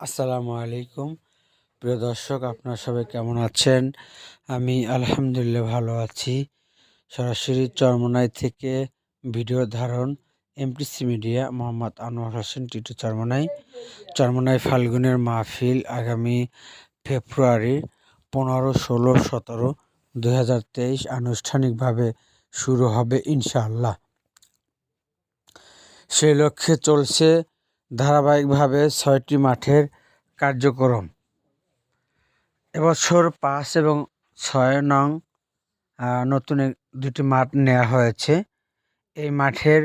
আসসালামু আলাইকুম। প্রিয় দর্শক, আপনারা সবাই কেমন আছেন? আমি আলহামদুলিল্লাহ ভালো আছি। সরাসরি চরমনাই থেকে ভিডিও ধারণ এমপিসি মিডিয়া মোহাম্মদ আনোয়ার হোসেন, টিটু চরমনাই। চরমনাই ফাল্গুনের মাহফিল আগামী ফেব্রুয়ারি পনেরো, ষোলো, সতেরো দু আনুষ্ঠানিকভাবে শুরু হবে ইনশাআল্লাহ। সেই লক্ষ্যে চলছে ধারাবাহিকভাবে ছয়টি মাঠের কার্যক্রম। এবছর পাঁচ এবং ছয় নং নতুন দুটি মাঠ নেওয়া হয়েছে। এই মাঠের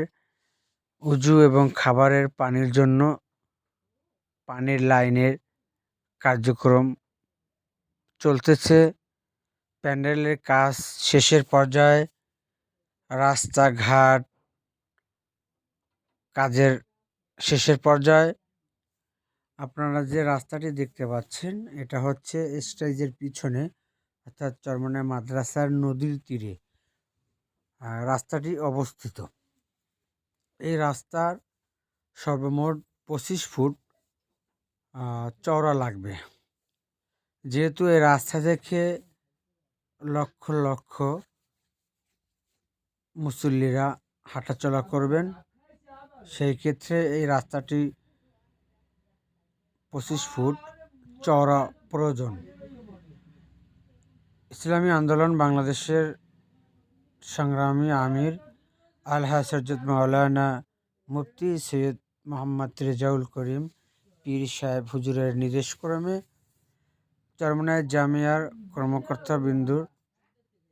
উজু এবং খাবারের পানির জন্য পানির লাইনের কার্যক্রম চলতেছে। প্যান্ডেলের কাজ শেষের পর্যায়ে রাস্তাঘাট কাজের শেষের পর্যায়ে আপনারা যে রাস্তাটি দেখতে পাচ্ছেন, এটা হচ্ছে স্টেজের পিছনে, অর্থাৎ চরমনায় মাদ্রাসার নদীর তীরে রাস্তাটি অবস্থিত। এই রাস্তার সর্বমোট পঁচিশ ফুট চওড়া লাগবে। যেহেতু এই রাস্তা থেকে লক্ষ লক্ষ মুসল্লিরা হাঁটাচলা করবেন সেই ক্ষেত্রে এই রাস্তাটি পঁচিশ ফুট চওড়া প্রয়োজন। ইসলামী আন্দোলন বাংলাদেশের সংগ্রামী আমির আলহা হজরত মাওলানা মুফতি সৈয়দ মোহাম্মদ রেজাউল করিম পীর সাহেব হুজুরের নির্দেশক্রমে চরমনায় জামিয়ার কর্মকর্তা বিন্দুর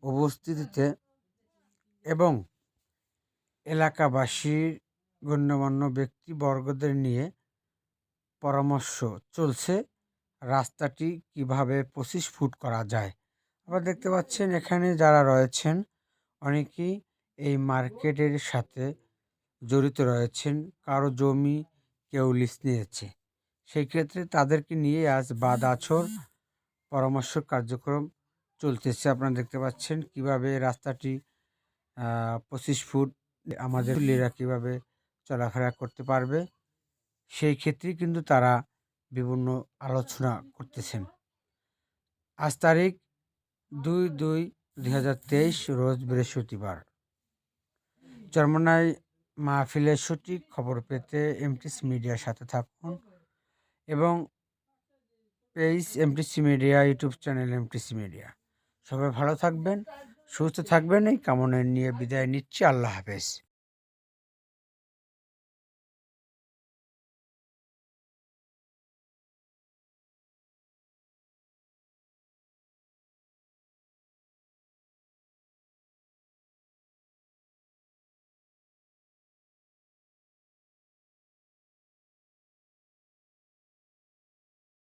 উপস্থিতিতে এবং এলাকাবাসীর গণ্যমান্য ব্যক্তিবর্গদের নিয়ে পরামর্শ চলছে রাস্তাটি কীভাবে পঁচিশ ফুট করা যায়। আবার দেখতে পাচ্ছেন এখানে যারা রয়েছেন অনেকেই এই মার্কেটের সাথে জড়িত রয়েছেন কারও জমি কেউ লিজ নিয়েছে। সেই ক্ষেত্রে তাদেরকে নিয়ে আজ বাদ আছর পরামর্শ কার্যক্রম চলতেছে। আপনারা দেখতে পাচ্ছেন কীভাবে রাস্তাটি পঁচিশ ফুট আমাদের ছেলেরা কীভাবে চলাফেরা করতে পারবে। সেই ক্ষেত্রে কিন্তু তারা বিভিন্ন আলোচনা করতেছেন। আজ তারিখ দুই দুই দুই হাজার তেইশ, রোজ বৃহস্পতিবার। চরমনাই মাহফিলের সঠিক খবর পেতে এমটিস মিডিয়ার সাথে থাকুন এবং page MTC media, YouTube channel MTC media. সবাই ভালো থাকবেন, সুস্থ থাকবেন, এই কামনা নিয়ে বিদায় নিচ্ছি। আল্লাহ হাফেজ।